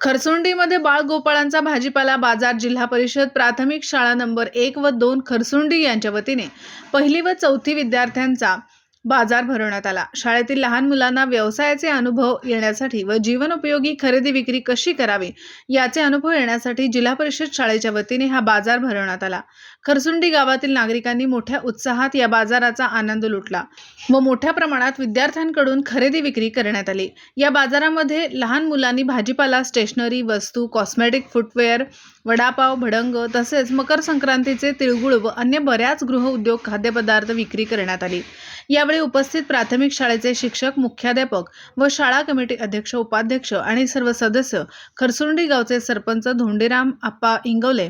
खरसुंडीमध्ये बाळ गोपाळांचा भाजीपाला बाजार जिल्हा परिषद प्राथमिक शाळा नंबर एक व दोन खरसुंडी यांच्या वतीने पहिली व चौथी विद्यार्थ्यांचा बाजार भरवण्यात आला. शाळेतील लहान मुलांना व्यवसायाचे अनुभव येण्यासाठी व जीवनोपयोगी खरेदी विक्री कशी करावी याचे अनुभव येण्यासाठी जिल्हा परिषद शाळेच्या वतीने हा बाजार भरवण्यात आला. खरसुंडी गावातील नागरिकांनी मोठ्या उत्साहात या बाजाराचा आनंद लुटला. व मोठ्या प्रमाणात विद्यार्थ्यांकडून खरेदी विक्री करण्यात आली. या बाजारामध्ये लहान मुलांनी भाजीपाला स्टेशनरी वस्तू कॉस्मेटिक फुटवेअर वडापाव भडंग तसेच मकर संक्रांतीचे तिळगुळ व अन्य बऱ्याच गृहउद्योग खाद्यपदार्थ विक्री करण्यात आली. यावेळी उपस्थित प्राथमिक शाळेचे शिक्षक मुख्याध्यापक व शाळा कमिटी अध्यक्ष उपाध्यक्ष आणि सर्व सदस्य खरसुंडी गावचे सरपंच धोंडीराम आप्पा इंगवले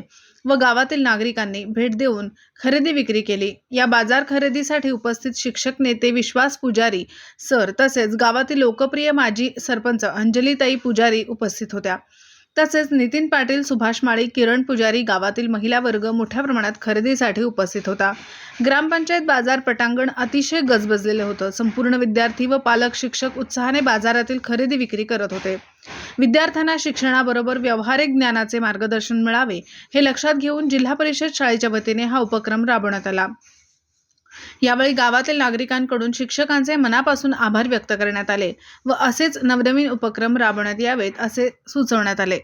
व गावातील नागरिकांनी भेट देऊन खरेदी विक्री केली. या बाजार खरेदीसाठी उपस्थित शिक्षक नेते विश्वास पुजारी सर तसेच गावातील लोकप्रिय माजी सरपंच अंजलीताई पुजारी उपस्थित होत्या. तसेच नितीन पाटील सुभाष माळी किरण पुजारी गावातील महिला वर्ग मोठ्या प्रमाणात खरेदीसाठी उपस्थित होता. ग्रामपंचायत बाजार पटांगण अतिशय गजबजलेलं होतं. संपूर्ण विद्यार्थी व पालक शिक्षक उत्साहाने बाजारातील खरेदी विक्री करत होते. विद्यार्थ्यांना शिक्षणाबरोबर व्यावहारिक ज्ञानाचे मार्गदर्शन मिळावे हे लक्षात घेऊन जिल्हा परिषद शाळेच्या वतीने हा उपक्रम राबवण्यात आला. यावेळी गावातील नागरिकांकडून शिक्षकांचे मनापासून आभार व्यक्त करण्यात आले व असेच नवनवीन उपक्रम राबवण्यात यावेत असे सुचवण्यात आले.